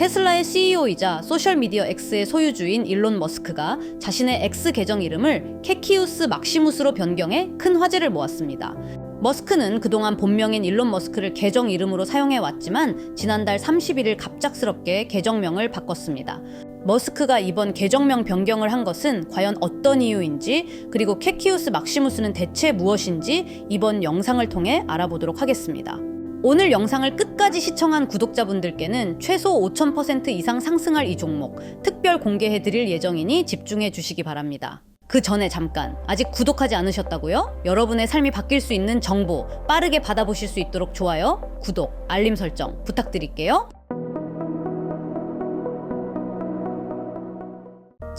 테슬라의 CEO이자 소셜미디어 X의 소유주인 일론 머스크가 자신의 X 계정 이름을 캐키우스 막시무스로 변경해 큰 화제를 모았습니다. 머스크는 그동안 본명인 일론 머스크를 계정 이름으로 사용해 왔지만 지난달 31일 갑작스럽게 계정명을 바꿨습니다. 머스크가 이번 계정명 변경을 한 것은 과연 어떤 이유인지 그리고 캐키우스 막시무스는 대체 무엇인지 이번 영상을 통해 알아보도록 하겠습니다. 오늘 영상을 끝까지 시청한 구독자분들께는 최소 5,000% 이상 상승할 이 종목 특별 공개해 드릴 예정이니 집중해 주시기 바랍니다. 그 전에 잠깐 아직 구독하지 않으셨다고요? 여러분의 삶이 바뀔 수 있는 정보 빠르게 받아보실 수 있도록 좋아요, 구독, 알림 설정 부탁드릴게요.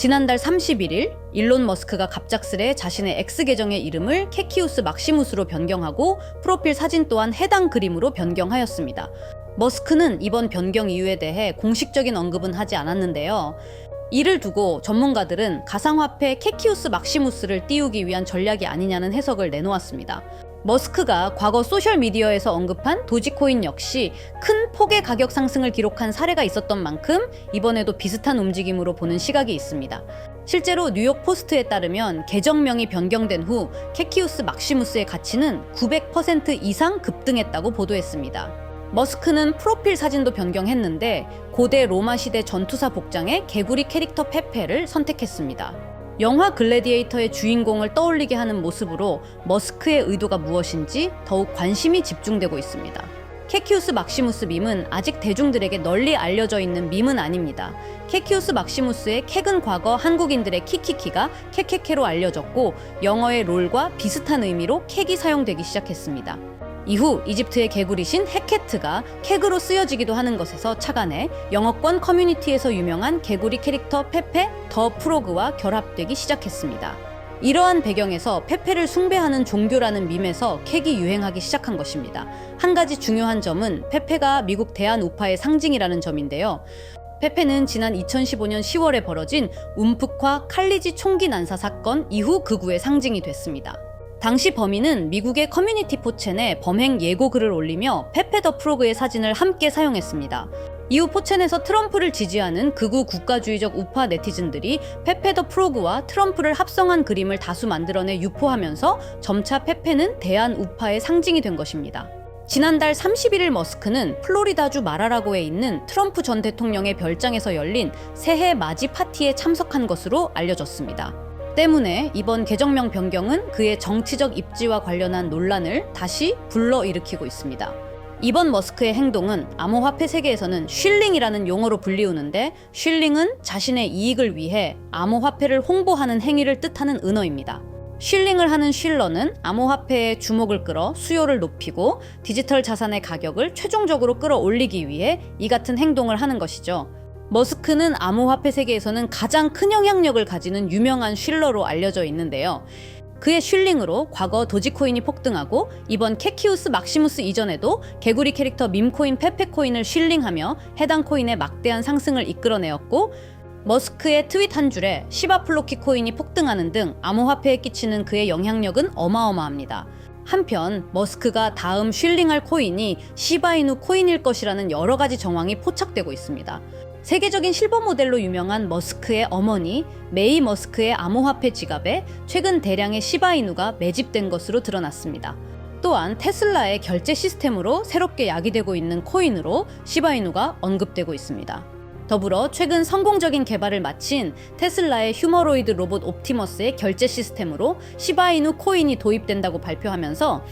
지난달 31일 일론 머스크가 갑작스레 자신의 X 계정의 이름을 캐키우스 막시무스로 변경하고 프로필 사진 또한 해당 그림으로 변경하였습니다. 머스크는 이번 변경 이유에 대해 공식적인 언급은 하지 않았는데요. 이를 두고 전문가들은 가상화폐 캐키우스 막시무스를 띄우기 위한 전략이 아니냐는 해석을 내놓았습니다. 머스크가 과거 소셜미디어에서 언급한 도지코인 역시 큰 폭의 가격 상승을 기록한 사례가 있었던 만큼 이번에도 비슷한 움직임으로 보는 시각이 있습니다. 실제로 뉴욕 포스트에 따르면 계정명이 변경된 후 캐키우스 막시무스의 가치는 900% 이상 급등했다고 보도했습니다. 머스크는 프로필 사진도 변경했는데 고대 로마 시대 전투사 복장의 개구리 캐릭터 페페를 선택했습니다. 영화 글래디에이터의 주인공을 떠올리게 하는 모습으로 머스크의 의도가 무엇인지 더욱 관심이 집중되고 있습니다. 캐키우스 막시무스 밈은 아직 대중들에게 널리 알려져 있는 밈은 아닙니다. 캐키우스 막시무스의 캑은 과거 한국인들의 키키키가 캐캐캐로 알려졌고 영어의 롤과 비슷한 의미로 캑이 사용되기 시작했습니다. 이후 이집트의 개구리신 헤케트가 캑으로 쓰여지기도 하는 것에서 착안해 영어권 커뮤니티에서 유명한 개구리 캐릭터 페페 더 프로그와 결합되기 시작했습니다. 이러한 배경에서 페페를 숭배하는 종교라는 밈에서 캑이 유행하기 시작한 것입니다. 한 가지 중요한 점은 페페가 미국 대한 우파의 상징이라는 점인데요. 페페는 지난 2015년 10월에 벌어진 움푹화 칼리지 총기 난사 사건 이후 극우의 상징이 됐습니다. 당시 범인은 미국의 커뮤니티 포첸에 범행 예고 글을 올리며 페페 더 프로그의 사진을 함께 사용했습니다. 이후 포첸에서 트럼프를 지지하는 극우 국가주의적 우파 네티즌들이 페페 더 프로그와 트럼프를 합성한 그림을 다수 만들어내 유포하면서 점차 페페는 대한 우파의 상징이 된 것입니다. 지난달 31일 머스크는 플로리다주 마라라고에 있는 트럼프 전 대통령의 별장에서 열린 새해 맞이 파티에 참석한 것으로 알려졌습니다. 때문에 이번 계정명 변경은 그의 정치적 입지와 관련한 논란을 다시 불러일으키고 있습니다. 이번 머스크의 행동은 암호화폐 세계에서는 쉴링이라는 용어로 불리우는데 쉴링은 자신의 이익을 위해 암호화폐를 홍보하는 행위를 뜻하는 은어입니다. 쉴링을 하는 쉴러는 암호화폐의 주목을 끌어 수요를 높이고 디지털 자산의 가격을 최종적으로 끌어올리기 위해 이 같은 행동을 하는 것이죠. 머스크는 암호화폐 세계에서는 가장 큰 영향력을 가지는 유명한 쉴러로 알려져 있는데요. 그의 쉴링으로 과거 도지코인이 폭등하고 이번 캐키우스 막시무스 이전에도 개구리 캐릭터 밈코인 페페코인을 쉴링하며 해당 코인의 막대한 상승을 이끌어내었고 머스크의 트윗 한 줄에 시바플로키 코인이 폭등하는 등 암호화폐에 끼치는 그의 영향력은 어마어마합니다. 한편 머스크가 다음 쉴링할 코인이 시바이누 코인일 것이라는 여러 가지 정황이 포착되고 있습니다. 세계적인 실버 모델로 유명한 머스크의 어머니 메이 머스크의 암호화폐 지갑에 최근 대량의 시바이누가 매집된 것으로 드러났습니다. 또한 테슬라의 결제 시스템으로 새롭게 야기되고 있는 코인으로 시바이누가 언급되고 있습니다. 더불어 최근 성공적인 개발을 마친 테슬라의 휴머로이드 로봇 옵티머스의 결제 시스템으로 시바이누 코인이 도입된다고 발표하면서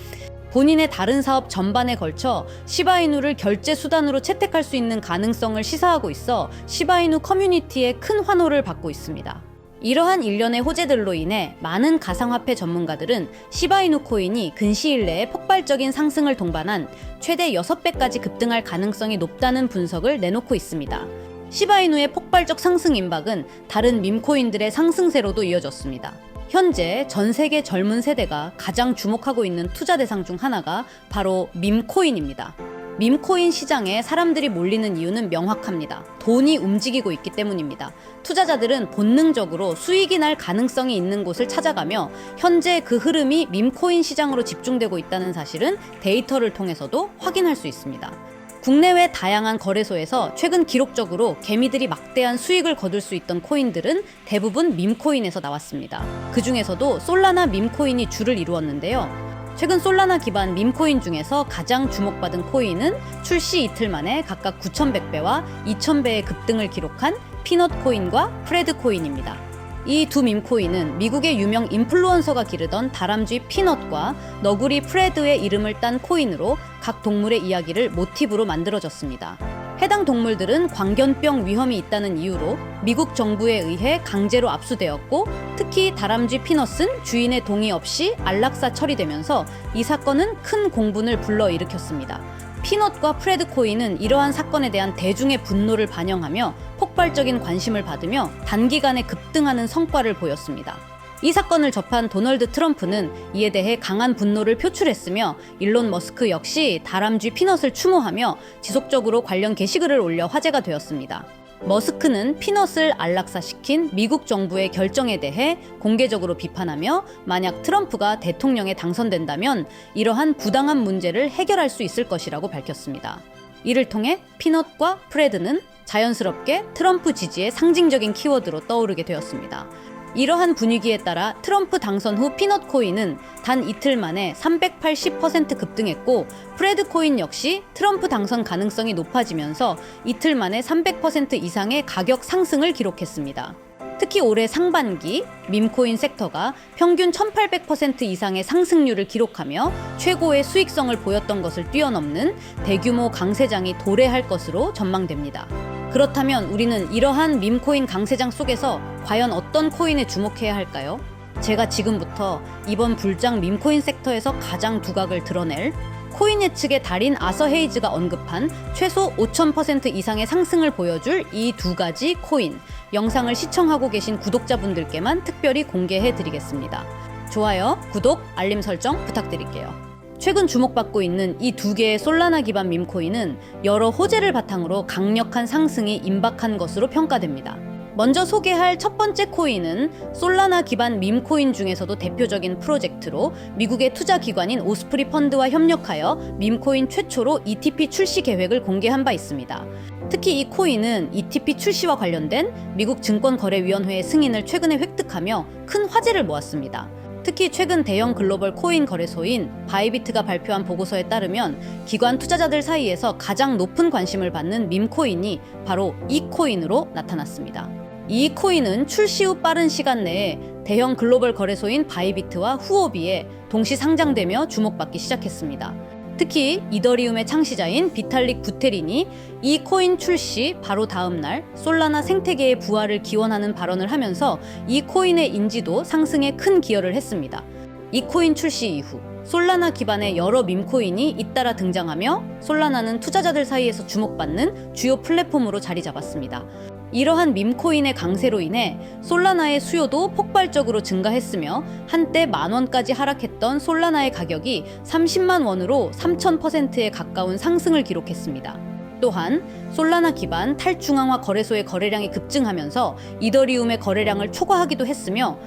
본인의 다른 사업 전반에 걸쳐 시바이누를 결제 수단으로 채택할 수 있는 가능성을 시사하고 있어 시바이누 커뮤니티의 큰 환호를 받고 있습니다. 이러한 일련의 호재들로 인해 많은 가상화폐 전문가들은 시바이누 코인이 근시일 내에 폭발적인 상승을 동반한 최대 6배까지 급등할 가능성이 높다는 분석을 내놓고 있습니다. 시바이누의 폭발적 상승 임박은 다른 밈코인들의 상승세로도 이어졌습니다. 현재 전 세계 젊은 세대가 가장 주목하고 있는 투자 대상 중 하나가 바로 밈코인입니다. 밈코인 시장에 사람들이 몰리는 이유는 명확합니다. 돈이 움직이고 있기 때문입니다. 투자자들은 본능적으로 수익이 날 가능성이 있는 곳을 찾아가며 현재 그 흐름이 밈코인 시장으로 집중되고 있다는 사실은 데이터를 통해서도 확인할 수 있습니다. 국내외 다양한 거래소에서 최근 기록적으로 개미들이 막대한 수익을 거둘 수 있던 코인들은 대부분 밈코인에서 나왔습니다. 그 중에서도 솔라나 밈코인이 주를 이루었는데요. 최근 솔라나 기반 밈코인 중에서 가장 주목받은 코인은 출시 이틀 만에 각각 9,100배와 2,000배의 급등을 기록한 피넛 코인과 프레드 코인입니다. 이 두 밈코인은 미국의 유명 인플루언서가 기르던 다람쥐 피넛과 너구리 프레드의 이름을 딴 코인으로 각 동물의 이야기를 모티브로 만들어졌습니다. 해당 동물들은 광견병 위험이 있다는 이유로 미국 정부에 의해 강제로 압수되었고 특히 다람쥐 피넛은 주인의 동의 없이 안락사 처리되면서 이 사건은 큰 공분을 불러일으켰습니다. 피넛과 프레드 코인은 이러한 사건에 대한 대중의 분노를 반영하며 폭발적인 관심을 받으며 단기간에 급등하는 성과를 보였습니다. 이 사건을 접한 도널드 트럼프는 이에 대해 강한 분노를 표출했으며 일론 머스크 역시 다람쥐 피넛을 추모하며 지속적으로 관련 게시글을 올려 화제가 되었습니다. 머스크는 피넛을 안락사시킨 미국 정부의 결정에 대해 공개적으로 비판하며 만약 트럼프가 대통령에 당선된다면 이러한 부당한 문제를 해결할 수 있을 것이라고 밝혔습니다. 이를 통해 피넛과 프레드는 자연스럽게 트럼프 지지의 상징적인 키워드로 떠오르게 되었습니다. 이러한 분위기에 따라 트럼프 당선 후 피넛 코인은 단 이틀 만에 380% 급등했고 프레드 코인 역시 트럼프 당선 가능성이 높아지면서 이틀 만에 300% 이상의 가격 상승을 기록했습니다. 특히 올해 상반기 밈코인 섹터가 평균 1800% 이상의 상승률을 기록하며 최고의 수익성을 보였던 것을 뛰어넘는 대규모 강세장이 도래할 것으로 전망됩니다. 그렇다면 우리는 이러한 밈코인 강세장 속에서 과연 어떤 코인에 주목해야 할까요? 제가 지금부터 이번 불장 밈코인 섹터에서 가장 두각을 드러낼 코인 예측의 달인 아서 헤이즈가 언급한 최소 5,000% 이상의 상승을 보여줄 이 두 가지 코인 영상을 시청하고 계신 구독자분들께만 특별히 공개해 드리겠습니다. 좋아요, 구독, 알림 설정 부탁드릴게요. 최근 주목받고 있는 이 두 개의 솔라나 기반 밈코인은 여러 호재를 바탕으로 강력한 상승이 임박한 것으로 평가됩니다. 먼저 소개할 첫 번째 코인은 솔라나 기반 밈코인 중에서도 대표적인 프로젝트로 미국의 투자 기관인 오스프리 펀드와 협력하여 밈코인 최초로 ETP 출시 계획을 공개한 바 있습니다. 특히 이 코인은 ETP 출시와 관련된 미국 증권거래위원회의 승인을 최근에 획득하며 큰 화제를 모았습니다. 특히 최근 대형 글로벌 코인 거래소인 바이비트가 발표한 보고서에 따르면 기관 투자자들 사이에서 가장 높은 관심을 받는 밈코인이 바로 이 코인으로 나타났습니다. 이 코인은 출시 후 빠른 시간 내에 대형 글로벌 거래소인 바이비트와 후오비에 동시 상장되며 주목받기 시작했습니다. 특히 이더리움의 창시자인 비탈릭 부테린이 이 코인 출시 바로 다음 날 솔라나 생태계의 부활을 기원하는 발언을 하면서 이 코인의 인지도 상승에 큰 기여를 했습니다. 이 코인 출시 이후 솔라나 기반의 여러 밈코인이 잇따라 등장하며 솔라나는 투자자들 사이에서 주목받는 주요 플랫폼으로 자리 잡았습니다. 이러한 밈코인의 강세로 인해 솔라나의 수요도 폭발적으로 증가했으며 한때 만 원까지 하락했던 솔라나의 가격이 30만 원으로 3000%에 가까운 상승을 기록했습니다. 또한 솔라나 기반 탈중앙화 거래소의 거래량이 급증하면서 이더리움의 거래량을 초과하기도 했으며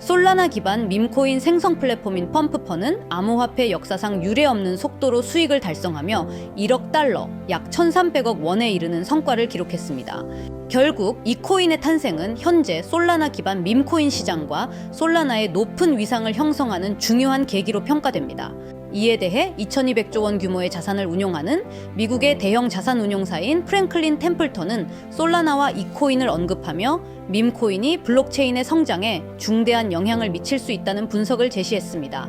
솔라나 기반 밈코인 생성 플랫폼인 펌프펀은 암호화폐 역사상 유례없는 속도로 수익을 달성하며 1억 달러, 약 1,300억 원에 이르는 성과를 기록했습니다. 결국 이 코인의 탄생은 현재 솔라나 기반 밈코인 시장과 솔라나의 높은 위상을 형성하는 중요한 계기로 평가됩니다. 이에 대해 2200조 원 규모의 자산을 운용하는 미국의 대형 자산 운용사인 프랭클린 템플턴은 솔라나와 이 코인을 언급하며 밈코인이 블록체인의 성장에 중대한 영향을 미칠 수 있다는 분석을 제시했습니다.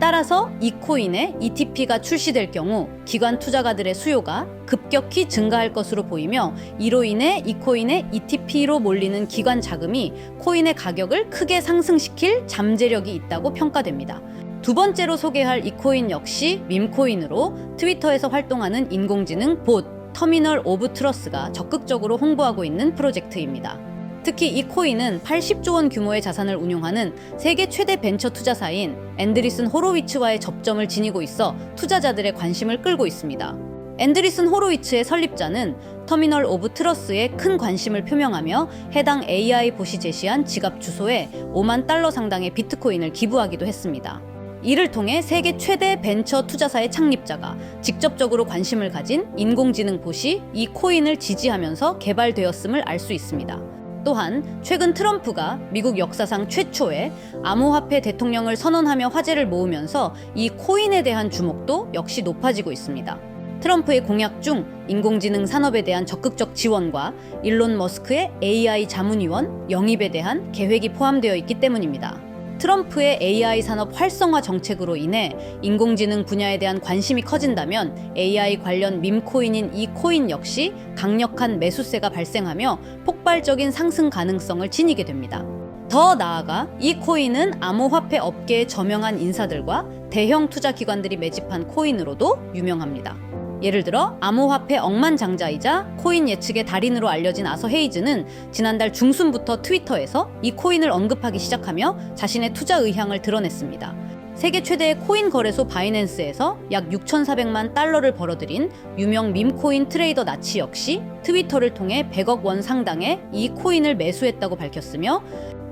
따라서 이 코인에 ETP가 출시될 경우 기관 투자가들의 수요가 급격히 증가할 것으로 보이며 이로 인해 이 코인의 ETP로 몰리는 기관 자금이 코인의 가격을 크게 상승시킬 잠재력이 있다고 평가됩니다. 두 번째로 소개할 이 코인 역시 밈코인으로 트위터에서 활동하는 인공지능 봇 터미널 오브 트러스가 적극적으로 홍보하고 있는 프로젝트입니다. 특히 이 코인은 80조 원 규모의 자산을 운용하는 세계 최대 벤처 투자사인 앤드리슨 호로위츠와의 접점을 지니고 있어 투자자들의 관심을 끌고 있습니다. 앤드리슨 호로위츠의 설립자는 터미널 오브 트러스에 큰 관심을 표명하며 해당 AI 봇이 제시한 지갑 주소에 5만 달러 상당의 비트코인을 기부하기도 했습니다. 이를 통해 세계 최대 벤처 투자사의 창립자가 직접적으로 관심을 가진 인공지능 봇이 이 코인을 지지하면서 개발되었음을 알 수 있습니다. 또한 최근 트럼프가 미국 역사상 최초의 암호화폐 대통령을 선언하며 화제를 모으면서 이 코인에 대한 주목도 역시 높아지고 있습니다. 트럼프의 공약 중 인공지능 산업에 대한 적극적 지원과 일론 머스크의 AI 자문위원 영입에 대한 계획이 포함되어 있기 때문입니다. 트럼프의 AI 산업 활성화 정책으로 인해 인공지능 분야에 대한 관심이 커진다면 AI 관련 밈코인인 이 코인 역시 강력한 매수세가 발생하며 폭발적인 상승 가능성을 지니게 됩니다. 더 나아가 이 코인은 암호화폐 업계의 저명한 인사들과 대형 투자 기관들이 매집한 코인으로도 유명합니다. 예를 들어 암호화폐 억만장자이자 코인 예측의 달인으로 알려진 아서 헤이즈는 지난달 중순부터 트위터에서 이 코인을 언급하기 시작하며 자신의 투자 의향을 드러냈습니다. 세계 최대의 코인 거래소 바이낸스에서 약 6,400만 달러를 벌어들인 유명 밈코인 트레이더 나치 역시 트위터를 통해 100억 원 상당의 이 코인을 매수했다고 밝혔으며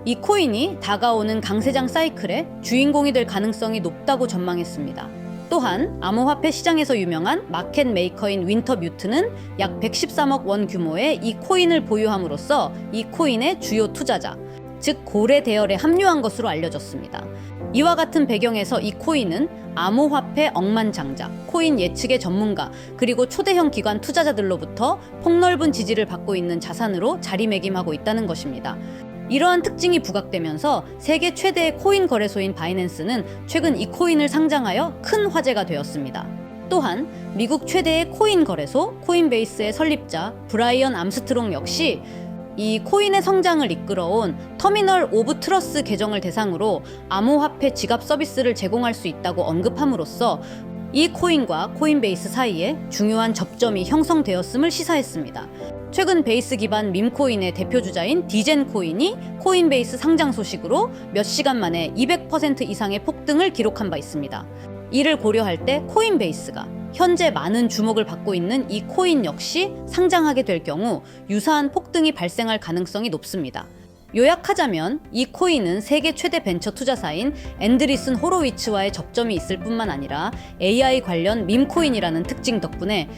이 코인이 다가오는 강세장 사이클의 주인공이 될 가능성이 높다고 전망했습니다. 또한 암호화폐 시장에서 유명한 마켓 메이커인 윈터 뮤트는 약 113억 원 규모의 이 코인을 보유함으로써 이 코인의 주요 투자자, 즉 고래 대열에 합류한 것으로 알려졌습니다. 이와 같은 배경에서 이 코인은 암호화폐 억만장자, 코인 예측의 전문가, 그리고 초대형 기관 투자자들로부터 폭넓은 지지를 받고 있는 자산으로 자리매김하고 있다는 것입니다. 이러한 특징이 부각되면서 세계 최대의 코인 거래소인 바이낸스는 최근 이 코인을 상장하여 큰 화제가 되었습니다. 또한 미국 최대의 코인 거래소 코인베이스의 설립자 브라이언 암스트롱 역시 이 코인의 성장을 이끌어온 터미널 오브 트러스 계정을 대상으로 암호화폐 지갑 서비스를 제공할 수 있다고 언급함으로써 이 코인과 코인베이스 사이에 중요한 접점이 형성되었음을 시사했습니다. 최근 베이스 기반 밈코인의 대표 주자인 디젠 코인이 코인베이스 상장 소식으로 몇 시간 만에 200% 이상의 폭등을 기록한 바 있습니다. 이를 고려할 때 코인베이스가 현재 많은 주목을 받고 있는 이 코인 역시 상장하게 될 경우 유사한 폭등이 발생할 가능성이 높습니다. 요약하자면 이 코인은 세계 최대 벤처 투자사인 앤드리슨 호로위츠와의 접점이 있을 뿐만 아니라 AI 관련 밈코인이라는 특징 덕분에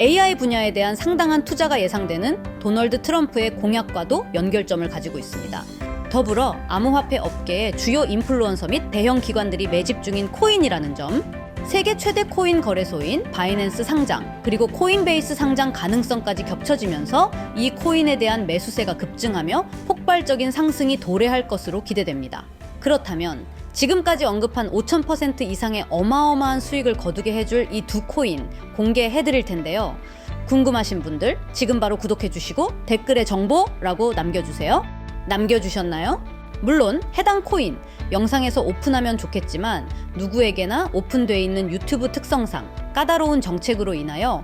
AI 분야에 대한 상당한 투자가 예상되는 도널드 트럼프의 공약과도 연결점을 가지고 있습니다. 더불어 암호화폐 업계의 주요 인플루언서 및 대형 기관들이 매집 중인 코인이라는 점, 세계 최대 코인 거래소인 바이낸스 상장, 그리고 코인베이스 상장 가능성까지 겹쳐지면서 이 코인에 대한 매수세가 급증하며 폭발적인 상승이 도래할 것으로 기대됩니다. 그렇다면 지금까지 언급한 5,000% 이상의 어마어마한 수익을 거두게 해줄 이 두 코인 공개해 드릴 텐데요. 궁금하신 분들 지금 바로 구독해 주시고 댓글에 정보라고 남겨주세요. 남겨주셨나요? 물론 해당 코인 영상에서 오픈하면 좋겠지만 누구에게나 오픈돼 있는 유튜브 특성상 까다로운 정책으로 인하여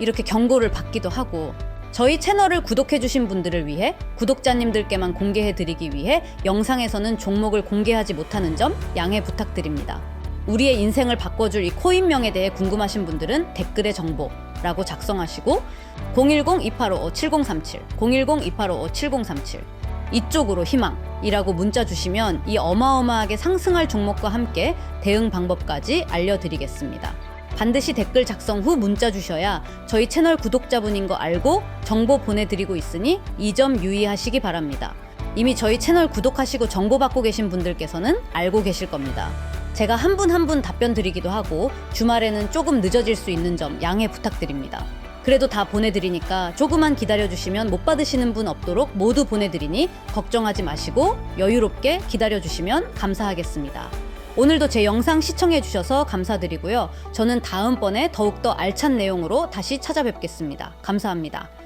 이렇게 경고를 받기도 하고 저희 채널을 구독해주신 분들을 위해 구독자님들께만 공개해드리기 위해 영상에서는 종목을 공개하지 못하는 점 양해 부탁드립니다. 우리의 인생을 바꿔줄 이 코인명에 대해 궁금하신 분들은 댓글에 정보 라고 작성하시고 010-2855-7037, 010-2855-7037 이쪽으로 희망이라고 문자 주시면 이 어마어마하게 상승할 종목과 함께 대응 방법까지 알려드리겠습니다. 반드시 댓글 작성 후 문자 주셔야 저희 채널 구독자분인 거 알고 정보 보내드리고 있으니 이 점 유의하시기 바랍니다. 이미 저희 채널 구독하시고 정보 받고 계신 분들께서는 알고 계실 겁니다. 제가 한 분 한 분 답변 드리기도 하고 주말에는 조금 늦어질 수 있는 점 양해 부탁드립니다. 그래도 다 보내드리니까 조금만 기다려주시면 못 받으시는 분 없도록 모두 보내드리니 걱정하지 마시고 여유롭게 기다려주시면 감사하겠습니다. 오늘도 제 영상 시청해주셔서 감사드리고요. 저는 다음번에 더욱더 알찬 내용으로 다시 찾아뵙겠습니다. 감사합니다.